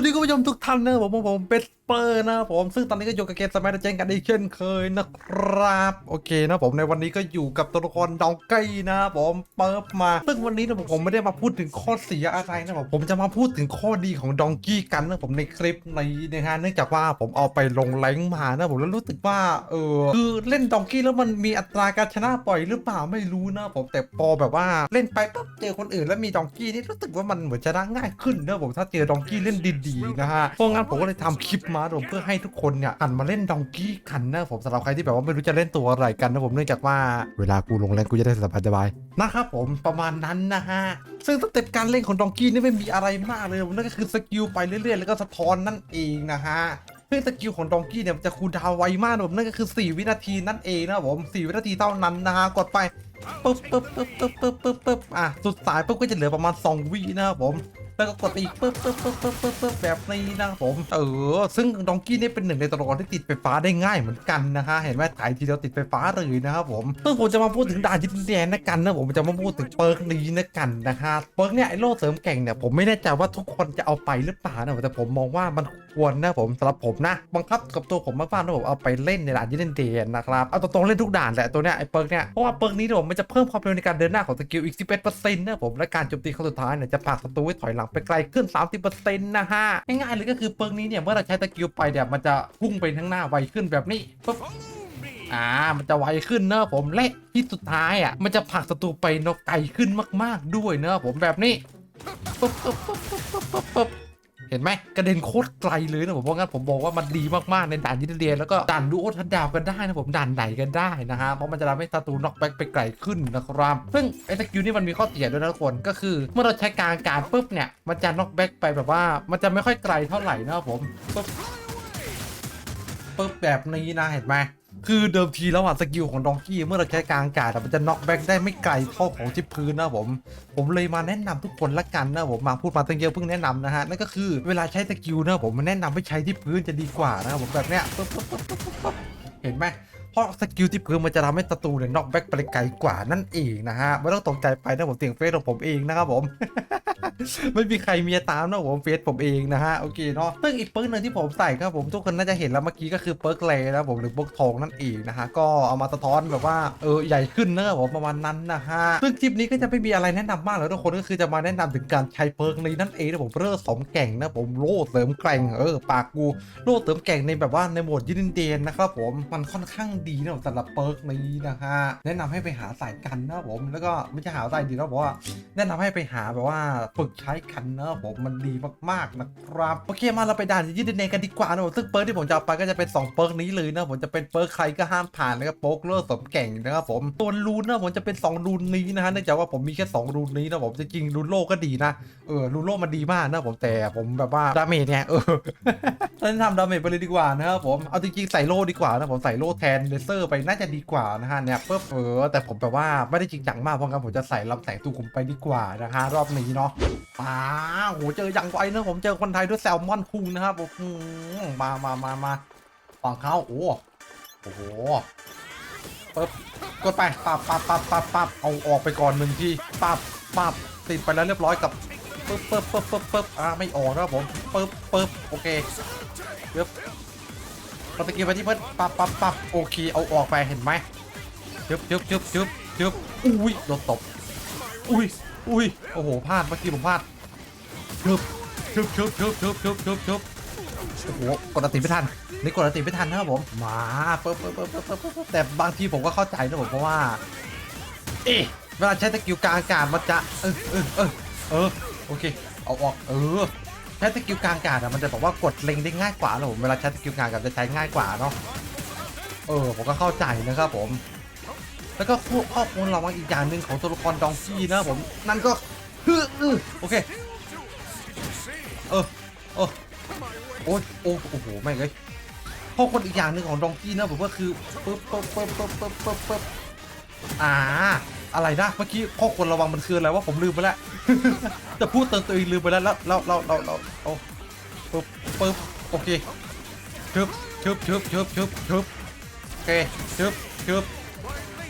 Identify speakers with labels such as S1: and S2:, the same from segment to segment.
S1: วัสดีคุณผู้ชมทุกท่านนะผมผมเป็นเปอร์นะผมซึ่งตอนนี้ก็อยู่กับเกมสมัยเจนกันอีกเช่นเคยนะครับ โอเคนะผมในวันนี้ก็อยู่กับตัวละครดองไก่นะผมเปิร์มา ซึ่งวันนี้นะผมผมไม่ได้มาพูดถึงข้อเสียอะไรนะผมผมจะมาพูดถึงข้อดีของดองกี้กันนะผมในคลิปนี้นะฮะเนื่องจากว่าผมเอาไปลงแรงมานะผมแล้วรู้สึกว่าเออคือเล่นดองกี้แล้วมันมีอัตราการชนะปล่อยหรือเปล่าไม่รู้นะผมแต่พอแบบว่าเล่นไปปั๊บเจอคนอื่นแล้วมีดองกี้นี่รู้สึกว่ามันเหมือนชนะง่ายขึ้นนะผมถ้าเจอดองกี้เล่นดีๆนะฮะเพราะงั้นผมก็เลยทำคลิปมาผมเพื่อให้ทุกคนเนี่ยหันมาเล่นดองกี้กันนะผมสำหรับใครที่แบบว่าไม่รู้จะเล่นตัวอะไรกันนะผมเนื่องจากว่าเวลากูลงแรงกูจะได้สบายๆนะครับผมประมาณนั้นนะฮะซึ่งสเต็ปการเล่นของดองกี้นี่ไม่มีอะไรมากเลยนั่นก็คือสกิลไปเรื่อยๆ แล้วก็สะท้อนนั่นเองนะฮะซึ่งสกิลของดองกี้เนี่ยจะคูลดาวไวมากนะผมนั่นก็คือ 4 วินาทีนั่นเองนะผม4วินาทีเท่านั้นนะฮะกดไปปึ๊บปึ๊บปึ๊บปึ๊บปึ๊บปึ๊บปึ๊บอะสุดสายปึ๊บก็จะเหลือประมาณ 2 วินะครับผม แล้วก็กดไปอีกปึ๊บปึ๊บปึ๊บปึ๊บปึ๊บปึ๊บแบบนี้นะครับผม เออ ซึ่งดองกี้เนี่ยเป็นหนึ่งในตัวละครที่ติดไฟฟ้าได้ง่ายเหมือนกันนะคะ เห็นไหมถ่ายทีเดียวติดไฟฟ้าเลยนะครับผม ซึ่งผมจะมาพูดถึงด่านยินแดนนะกันนะผมจะมาพูดถึงเปิร์กนี้นะกันนะคะ เปิร์กเนี่ยไอโล่เสริมแก่งเนี่ยผมไม่แน่ใจว่าทุกคนจะเอาไปหรือเปล่านะแต่ผมมองว่ามันควรนะผมสำหรับผมนะ บังคับกับตัวผมมากๆนะผมเอาไปเล่นในด่านยินแดนนะครับ เอาตรงๆเล่นทุกด่านแหละตัวเนี้ยไอเปิร์กเนี่ย เพราะว่าเปิร์กนี้เนี่ยผมมันจะเพิ่มความเร็วในการเดินหน้าของสกิลอีก 11%นะผม และการโจมตีครั้งสุดท้ายเนี่ยจะผลักศัตรูให้ถอยหลังไปไกลขึ้น 30%นะฮะ ง่ายๆเลยก็คือเปิร์กนี้เนี่ยเมื่อเราใช้สกิลไปเนี่ยมันจะพุ่งไปข้างหน้าไวขึ้นแบบนี้ปุ๊บอ่า มันจะไวขึ้นเนอะผมและที่สุดท้ายอะ มันจะผลักศัตรูไปนกไกลขึ้นมาก ๆด้วยเนอะผมแบบนี้ปุ๊บปุ๊บปุ๊บปุ๊บปุ๊บปุ๊บ เห็นไหมกระเด็นโคตรไกลเลยนะผมเพราะงั้นผมบอกว่ามันดีมากๆในด่านยินเดียนแล้วก็ด่านดูโอทัดดาวกันได้นะผมด่านไหนกันได้นะฮะเพราะมันจะทำให้ศัตรูน็อกแบ็กไปไกลขึ้นนะครับซึ่งไอ้สกิลนี่มันมีข้อเสียด้วยนะทุกคนก็คือ เมื่อเราใช้กลางการปุ๊บเนี่ยมันจะน็อกแบ็กไปแบบว่ามันจะไม่ค่อยไกลเท่าไหร่นะครับผมปุ๊บปึ๊บแบบนี้นะเห็นไหม คือเดิมทีแล้วอะสกิลของดองกี้เมื่อเราใช้กลางอากาศอะมันจะน็อกแบ็กได้ไม่ไกลเท่าของที่พื้นนะผม ผมเลยมาแนะนำทุกคนละกันนะผมมาพูดมาตั้งเยอะเพิ่งแนะนำนะฮะนั่นก็คือเวลาใช้สกิลนะผมมันแนะนำให้ใช้ที่พื้นจะดีกว่านะครับผมแบบเนี้ยเห็นไหมเพราะสกิลที่พื้นมันจะทำให้ศัตรูเนี่ยน็อกแบ็กไปไกลกว่านั่นเองนะฮะไม่ต้องตกใจไปนะผมเสียงเฟซของผมเองนะครับผม ไม่มีใครมีตามนะผมเฟซผมเองนะฮะโอเคเนาะซึ่งอีกเปิร์กหนึ่งที่ผมใส่ครับผมทุกคนน่าจะเห็นแล้วเมื่อกี้ก็คือเปิร์กเลนะผมหรือเปิร์กทองนั่นเองนะฮะก็เอามาสะท้อนแบบว่าเออใหญ่ขึ้นนะครับผมประมาณนั้นนะฮะซึ่งคลิปนี้ก็จะไม่มีอะไรแนะนำมากแล้วทุกคนก็คือจะมาแนะนำถึงการใช้เปิร์กนี้นั่นเองนะผมเริ่มสมแก่งนะผมโล่เสริมแกร่งเออปากกูโล่เสริมแก่งในแบบว่าในโหมดยินเดนนะครับผมมันค่อนข้างดีนะสำหรับเปิร์กนี้นะฮะแนะนำให้ไปหาสายกันนะผมแล้วก็ไม่ใช่หาสายดีแล้วบอกว่าแนะนำให้ไปหาแบบว่าฝึกใช้กันนะครับผมมันดีมากๆนะครับโอเคมาเราไปด่านยืดเนกันดีกว่านะผมซึ่งเปิร์กที่ผมจะเอาไปก็จะเป็น2เปิร์กนี้เลยนะผมจะเป็นเปิร์กใครก็ห้ามผ่านนะครับโป๊กเลอร์สมแก่งนะครับผมตัวรูนนะผมจะเป็น 2 รูนนี้นะฮะเนื่องจากว่าผมมีแค่ 2 รูนนี้นะผมจะจริงรูนโลกก็ดีนะเออรูนโลกมันดีมากนะผมแต่ผมแบบว่าดาเมจเนี่ยเออตอนนี้ทำดาเมจไปเลยดีกว่านะครับผมเอาจริงๆใส่โล่ดีกว่านะผมใส่โล่แทนเลเซอร์ไปน่าจะดีกว่านะฮะเนี่ยปุ๊บเออแต่ผมแบบว่าไม่ได้จริงจังมากเพราะงั้นผมจะใส่ลำแสงตูคุมไปดีกว่านะฮะรอบนี้เนาะอ้าโหเจออย่างไวนะผมเจอคนไทยด้วยแซลมอนคุงนะครับผมมมามามามาฝั่งเขาโอ้โอ้โหปึ๊บกดไปปับปับปับปับปับเอาออกไปก่อนหนึ่งทีปับปับติดไปแล้วเรียบร้อยกับปึ๊บปึ๊บปึ๊บปึ๊บปึ๊บอ่าไม่ออกนะครับผมปึ๊บปึ๊บโอเคเรียบปฏิกิริยาไปที่เพิ่นปับปับปับโอเคเอาออกไปเห็นไหมจึ๊บจึ๊บจึ๊บจึ๊บจึ๊บอุ้ยโดนตบอุ้ย อุ้ย โอ้โห พลาด เมื่อกี้ผมพลาดชึบชึบชึบชึบชึบชึบชึบชึบโอ้โห กดอันติไม่ทัน นี่กดอันติไม่ทันนะครับผม มาปึ๊บปึ๊บปึ๊บปึ๊บปึ๊บปึ๊บแต่บางทีผมก็เข้าใจนะผมเพราะว่า เอ๊ะเวลาใช้สกิลกลางอากาศมันจะ เออเออเออเออ โอเค เอาออก เออ ใช้สกิลกลางอากาศอะมันจะแบบว่ากดเล็งได้ง่ายกว่านะผม เวลาใช้สกิลกลางอากาศจะใช้ง่ายกว่าเนาะ เออ ผมก็เข้าใจนะครับผม แล้วก็ข้อมูลเราอีกอย่างหนึ่งของตัวละครดองกี้นะผม นั่นก็คือโอเค เออเออโอ้ยโอ้โอ้โหไม่งเลยข้อคนอีกอย่างหนึ่งของดองกี้นะผมก็คือปึ๊บปึ๊บปึ๊บปึ๊บปึ๊บปึ๊บปึ๊บอ่าอะไรนะเมื่อกี้ข้อคนรระวังมันคืออะไรว่าผมลืมไปแล้วจะพูดเติมตัวเองลืมไปแล้วแล้วแล้วแล้วแล้วแล้วโอ้ปึ๊บปึ๊บโอเคชึบชึบชึบชึบชึบชึบโอเคชึบชึบ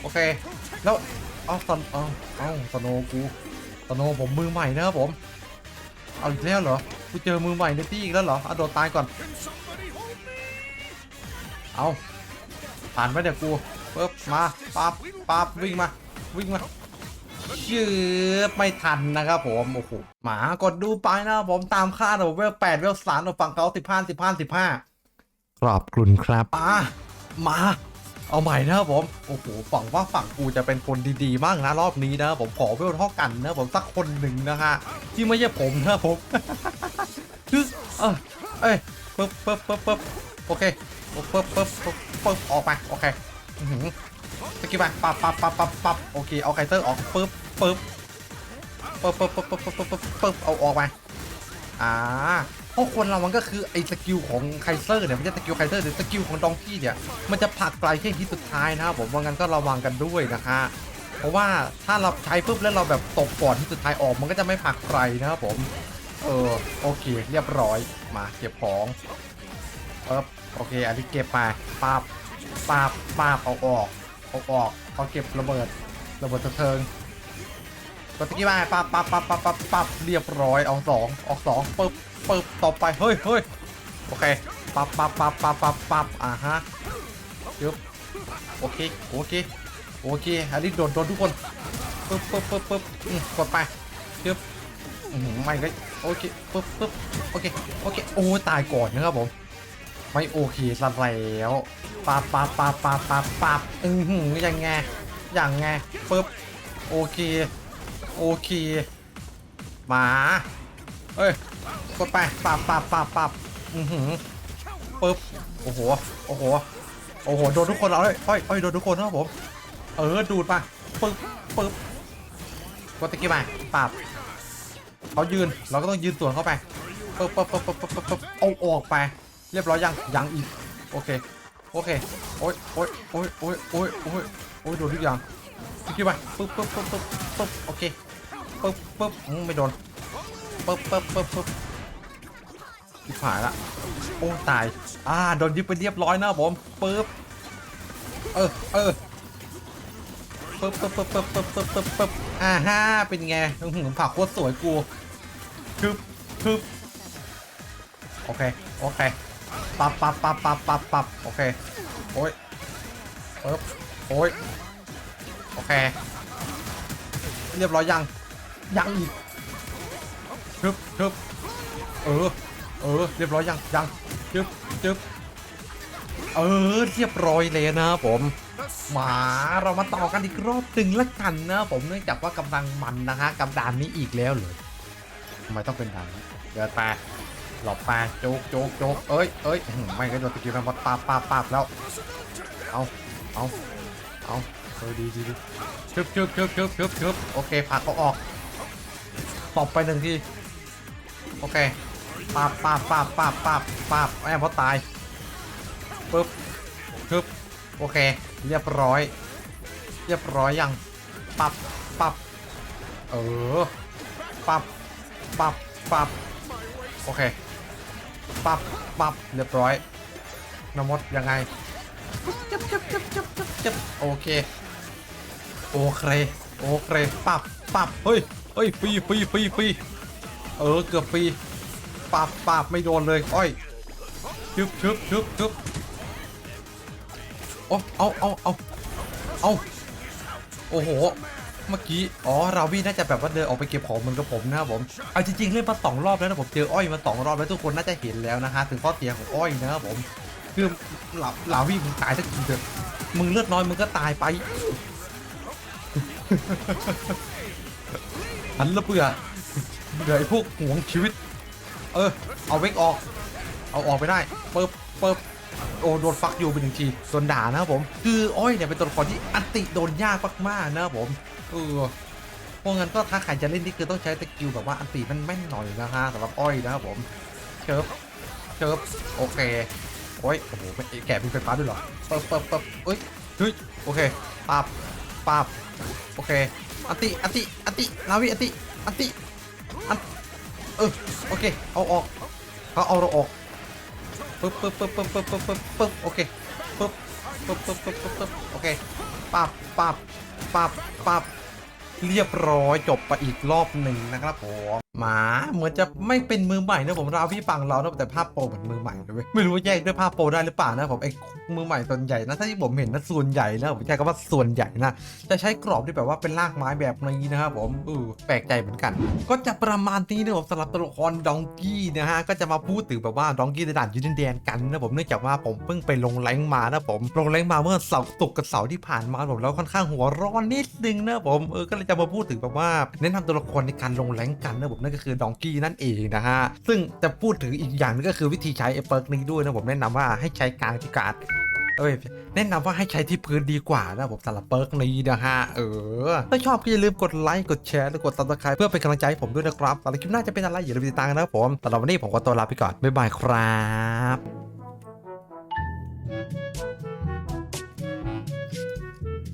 S1: โอเค แล้วเอาสนเอาเอาสโนว์กูสโนว์ผมมือใหม่นะครับผม เอาอีกแล้วเหรอ กูเจอมือใหม่ในตี้อีกแล้วเหรอเอาโดดตายก่อน เอาผ่านไปเดี๋ยวกูปึ๊บมาปั๊บปั๊บวิ่งมา วิ่งมาชืบไม่ทันนะครับผม โอ้โห หมากดดูไปนะครับผมตามค่าเราเวลแปดเวลสามเราฝั่งเขาสิบห้าสิบห้าสิบห้าขอบคุณครับมามา เอาใหม่นะครับผม โอ้โหฝั่งว่าฝั่งกูจะเป็นคนดีๆบ้างนะรอบนี้นะผมขอเวลเท่ากันนะผมสักคนหนึ่งนะฮะที่ไม่ใช่ผมนะผมคือเออเอ้ยปึ๊บปึ๊บปึ๊บปโอเคปึ๊บปึ๊บปึ๊บปึ๊บออกไปโอเคตะกี้ไปปั๊บปั๊บปั๊บปั๊บโอเคเอาไคเตอร์ออกปึ๊บปึ๊บปึ๊บปึ๊บปึ๊บปึ๊บปึ๊บเอาออกไปอ่า เพราะคนเรามันก็คือไอ้สกิลของไคเซอร์เนี่ยไม่ใช่สกิลไคเซอร์หรือสกิลของดองกี้เนี่ยมันจะผลักไกลแค่ที่สุดท้ายนะครับผมว่างั้นก็ระวังกันด้วยนะฮะเพราะว่าถ้าเราใช้ปุ๊บแล้วเราแบบตกก่อนที่สุดท้ายออกมันก็จะไม่ผลักไกลนะครับผมเออโอเค เรียบร้อยมาเก็บของเออโอเคอันนี้เก็บมาปาบปาบปาบเอาออกเอาออกเอาเก็บระเบิดระเบิดสะเทิง กดตะกี้มาปาบปาบปาบปาบปาบปาบเรียบร้อยเอาสองออกสองปึ๊บปึ๊บต่อไปเฮ้ยเฮ้ยโอเคปั๊บปั๊บปั๊บปั๊บปับปับอ่าฮะยึบโอเคโอเคโอเคอันนี้โดนโดนทุกคนปึ๊บปึ๊บปึ๊บปึ๊บอืมกดไปยึบไม่ก็โอเคปึ๊บปึ๊บโอเคโอเคโอ้ตายก่อนนะครับผมไม่โอเคซะแล้วปั๊บปั๊บปั๊บปั๊บปับปับอือหือยังไงยังไงปึ๊บโอเค โอเค มาเอ้ย กดไปปับปับปับปับอือหือปึ๊บ โอ้โห โอ้โห โอ้โห โดนทุกคนเอาเลยอ้อยอ้อยโดนทุกคนครับผม เออ ดูดมาปึ๊บปึ๊บกดตะกี้มาปับเขายืน เราก็ต้องยืนสวนเข้าไปปึ๊บปึ๊บปึ๊บปึ๊บปึ๊บปึ๊บเอาออกไป เรียบร้อยยัง ยังอีก โอเค โอเค โอ้ยโอ้ยโอ้ยโอ้ยโอ้ยโอ้ยโอ้ยโดนทุกอย่างสกิลไปปึ๊บปึ๊บปึ๊บปึ๊บปึ๊บโอเค ปึ๊บปึ๊บไม่โดนปึ๊บปึ๊บปึ๊บปึ๊บที่ผ่านละโอ้ตายอ่าโดนยึดไปเรียบร้อยนะผมปึ๊บเออเออปึ๊บปึ๊บปึ๊บปึ๊บปึ๊บปึ๊บปึ๊บปึ๊บอ่าฮ่าเป็นไงอื้อหือผักโคตรสวยกูทึบทึบโอเคโอเคปับปับปับปับปับปับโอเคโอ้ยปึ๊บโอ้ยโอเค เรียบร้อยยัง ยังอีกทึบทึบเออ เออ เรียบร้อยยังยังจึ๊บจึ๊บเออ เรียบร้อยเลยนะครับผมมาเรามาต่อกันอีกรอบหนึ่งละกันนะผมเนื่องจากว่ากำลังมันนะฮะกับด่านนี้อีกแล้วเลยทำไมต้องเป็นด่านนี้เดินไปหลบไปโจกโจกโจกเอ้ยเอ้ยไม่ก็โดนตะกี้มันมาปาบปาบปาบแล้วเอาเอาเอาเออดีดีดีชึบชึบชึบชึบชึบชึบโอเคผลักเขาออก ตบไปหนึ่งที โอเคปาบปาบปาบปาบปาบปาบแอบเพราะตายปึ๊บชึบโอเค เรียบร้อย เรียบร้อยยังปับปับเออปับปับปับโอเคปับปับเรียบร้อยนมดยังไงจับจับจับจับจับจับโอเค โอเค โอเคปับปับเฮ้ย เฮ้ยฟรีฟรีฟรีฟรีเออเกือบฟรีปับปับไม่โดนเลยอ้อยชึบชึบชึบชึบโอ้เอาเอาเอาเอาโอ้โห เมื่อกี้อ๋อราวีน่าจะแบบว่าเดินออกไปเก็บของเหมือนกับผมนะครับผมเอาจริงๆเล่นมาสองรอบแล้วนะผมเจออ้อยมาสองรอบแล้วทุกคนน่าจะเห็นแล้วนะฮะถึงข้อเสียของอ้อยนะครับผมคือหลาลาวีมึงตายสักทีเถอะมึงเลือดน้อยมึงก็ตายไป หันละเบื่อเดี๋ยวไอ้พวกหวงชีวิต เออ เอาเวกออก เอาออกไปได้เปิบเปิบโอ้โดนฟักอยู่ไปหนึ่งทีโดนด่านะครับผม คืออ้อยเนี่ยเป็นตัวละครที่อันติโดนยากมากๆนะครับผมเออเพราะงั้นก็ถ้าใครจะเล่นนี่คือต้องใช้สกิลแบบว่าอันติมันแม่นหน่อยนะฮะสำหรับอ้อยนะครับผมเชิบเชิบโอเคโอ้ยโอ้โหแกะมีไฟฟ้าด้วยเหรอเปิบเปิบเปิบเอ้ยเฮ้ยโอเคปาบปาบโอเค อติอติอติลาวิอติอติอันเออโอเคเอาออกเขาเอาเราออกปึ๊บปึ๊บปึ๊บปึ๊บปึ๊บปึ๊บปึ๊บปึ๊บโอเคปึ๊บปึ๊บปึ๊บปึ๊บปึ๊บปึ๊บโอเคปับปับปับปับเรียบร้อยจบไปอีกรอบหนึ่งนะครับผมหมาเหมือนจะไม่เป็นมือใหม่นะผมเราพี่ฟังเรานะแต่ภาพโปรเหมือนมือใหม่เลยเว้ยไม่รู้ว่าแยกด้วยภาพโปรได้หรือเปล่านะผมไอ้มือใหม่ส่วนใหญ่นะถ้าที่ผมเห็นนะส่วนใหญ่นะผมใช้คำว่าส่วนใหญ่นะจะใช้กรอบที่แบบว่าเป็นรากไม้แบบนี้นะครับผมเออแปลกใจเหมือนกัน ก็จะประมาณนี้นะผมสำหรับตัวละครดองกี้นะฮะก็จะมาพูดถึงแบบว่าดองกี้ในด่านยูนินแดนกันนะผมเนื่องจากว่าผมเพิ่งไปลงแรงมานะผมลงแรงมาเมื่อเสาร์ตกกับเสาร์ที่ผ่านมาผมแล้วค่อนข้างหัวร้อนนิดนึงนะผมเออก็เลยจะมาพูดถึงแบบว่าแนะนำตัวละครในการลงแรงกันนะผมนั่นก็คือดองกี้นั่นเองนะฮะ ซึ่งจะพูดถึงอีกอย่างนึงก็คือวิธีใช้ไอ้เปิร์กนี้ด้วยนะผมแนะนำว่าให้ใช้กลางที่การดเอ้ยแนะนำว่าให้ใช้ที่พื้นดีกว่านะผมสำหรับเปิร์กนี้นะฮะ เออ ถ้าชอบก็อย่าลืมกดไลค์ กดแชร์ และกดติดตามเพื่อเป็นกำลังใจให้ผมด้วยนะครับสำหรับคลิปหน้าจะเป็นอะไรอย่าลืมติดตามกันนะครับผมสำหรับวันนี้ผมก็ตัวลาไปก่อน บ๊ายบายครับ